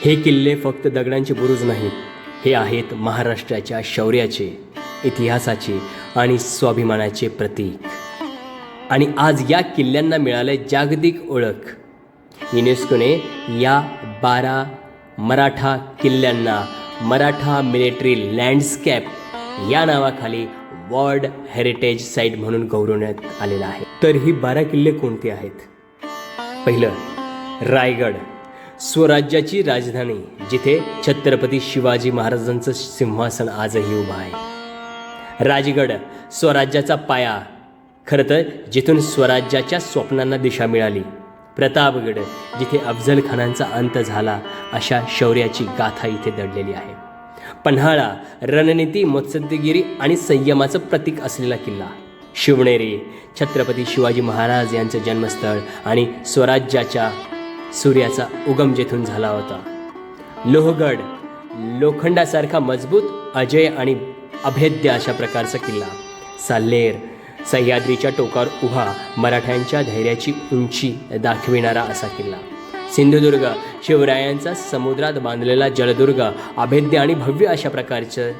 हे किल्ले फक्त दगडांचे बुरुज नाहीत. हे आहेत महाराष्ट्राच्या शौर्याचे इतिहासाचे आणि स्वाभिमानाचे प्रतीक. आणि आज या किल्ल्यांना मिळाले जागतिक ओळख. युनेस्कोने या बारा मराठा किल्ल्यांना मराठा मिलिटरी लँडस्केप या नावाखाली वर्ल्ड हेरिटेज साईट म्हणून गौरवण्यात आलेलं आहे. तर ही बारा किल्ले कोणते आहेत? पहिलं रायगड. स्वराज्याची राजधानी जिथे छत्रपती शिवाजी महाराजांचं सिंहासन आजही उभं आहे. राजगड स्वराज्याचा पाया. खरं तर जिथून स्वराज्याच्या स्वप्नांना दिशा मिळाली. प्रतापगड जिथे अफजल खानांचा अंत झाला अशा शौर्याची गाथा इथे दडलेली आहे. पन्हाळा रणनीती मत्स्यगिरी आणि संयमाचं प्रतीक असलेला किल्ला. शिवनेरी छत्रपती शिवाजी महाराज यांचं जन्मस्थळ आणि स्वराज्याच्या सूर्याचा उगम जेथून झाला होता. लोहगड लोखंडासारखा मजबूत अजय आणि अभेद्य अशा प्रकारचा किल्ला. साल्लेर सह्याद्रीच्या टोकावर उभा मराठ्यांच्या धैर्याची उंची दाखविणारा असा किल्ला. सिंधुदुर्ग शिवरायांचा समुद्रात बांधलेला जलदुर्ग अभेद्य आणि भव्य अशा प्रकारचं.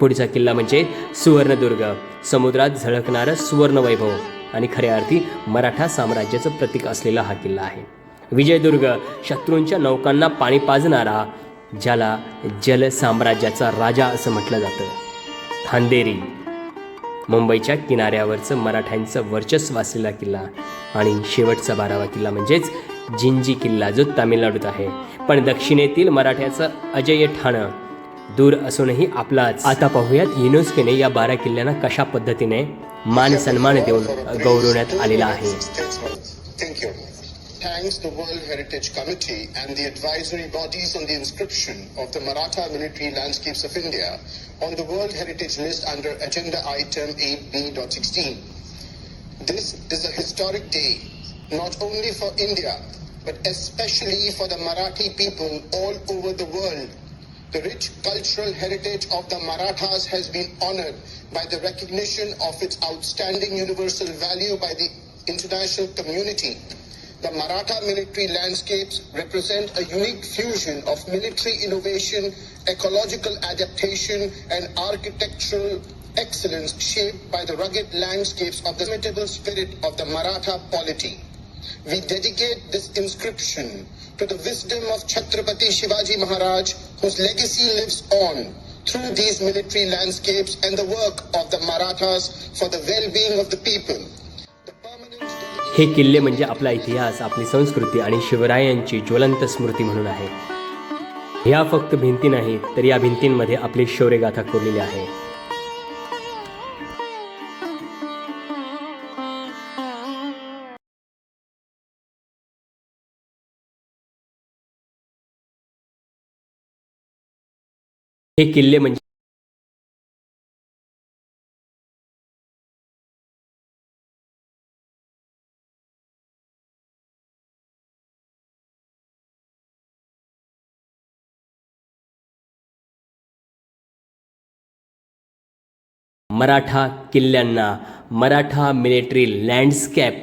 पुढचा किल्ला म्हणजे सुवर्णदुर्ग समुद्रात झळकणारं सुवर्णवैभव. आणि खऱ्या अर्थी मराठा साम्राज्याचं प्रतीक असलेला हा किल्ला आहे. विजयदुर्ग शत्रूंच्या नौकांना पाणी पाजणारा ज्याला जल साम्राज्याचा राजा असं म्हटलं जातं. खांदेरी मुंबईच्या किनाऱ्यावरचं मराठ्यांचं वर्चस्व असलेला किल्ला आणि शेवटचा बारावा किल्ला म्हणजेच जिंजी किल्ला जो तामिळनाडूत आहे. पण दक्षिणेतील मराठ्याचं अजय ठाणं दूर असूनही आपलाच आता पाहूयात युनेस्कोने या बारा किल्ल्यांना कशा पद्धतीने मान सन्मान देऊन गौरवण्यात आलेला आहे. Thanks the World Heritage Committee and the advisory bodies on the inscription of the Maratha military landscapes of India on the World Heritage list under agenda item 8B.16. This is a historic day, not only for India, but especially for the Marathi people all over the world. The rich cultural heritage of the Marathas has been honored by the recognition of its outstanding universal value by the international community. The Maratha military landscapes represent a unique fusion of military innovation, ecological adaptation, and architectural excellence shaped by the rugged landscapes of the imitable spirit of the Maratha polity. We dedicate this inscription to the wisdom of Chhatrapati Shivaji Maharaj, whose legacy lives on through these military landscapes and the work of the Marathas for the well-being of the people. हे किल्ले म्हणजे आपला इतिहास आपली संस्कृती आणि शिवरायांची ज्वलंत स्मृती म्हणून आहे ह्या फक्त भिंती नाहीत तर या भिंतींमध्ये आपली शौर्यगाथा कोरलेली आहे हे किल्ले म्हणजे मराठा किल्ल्यांना मराठा मिलिटरी लँडस्केप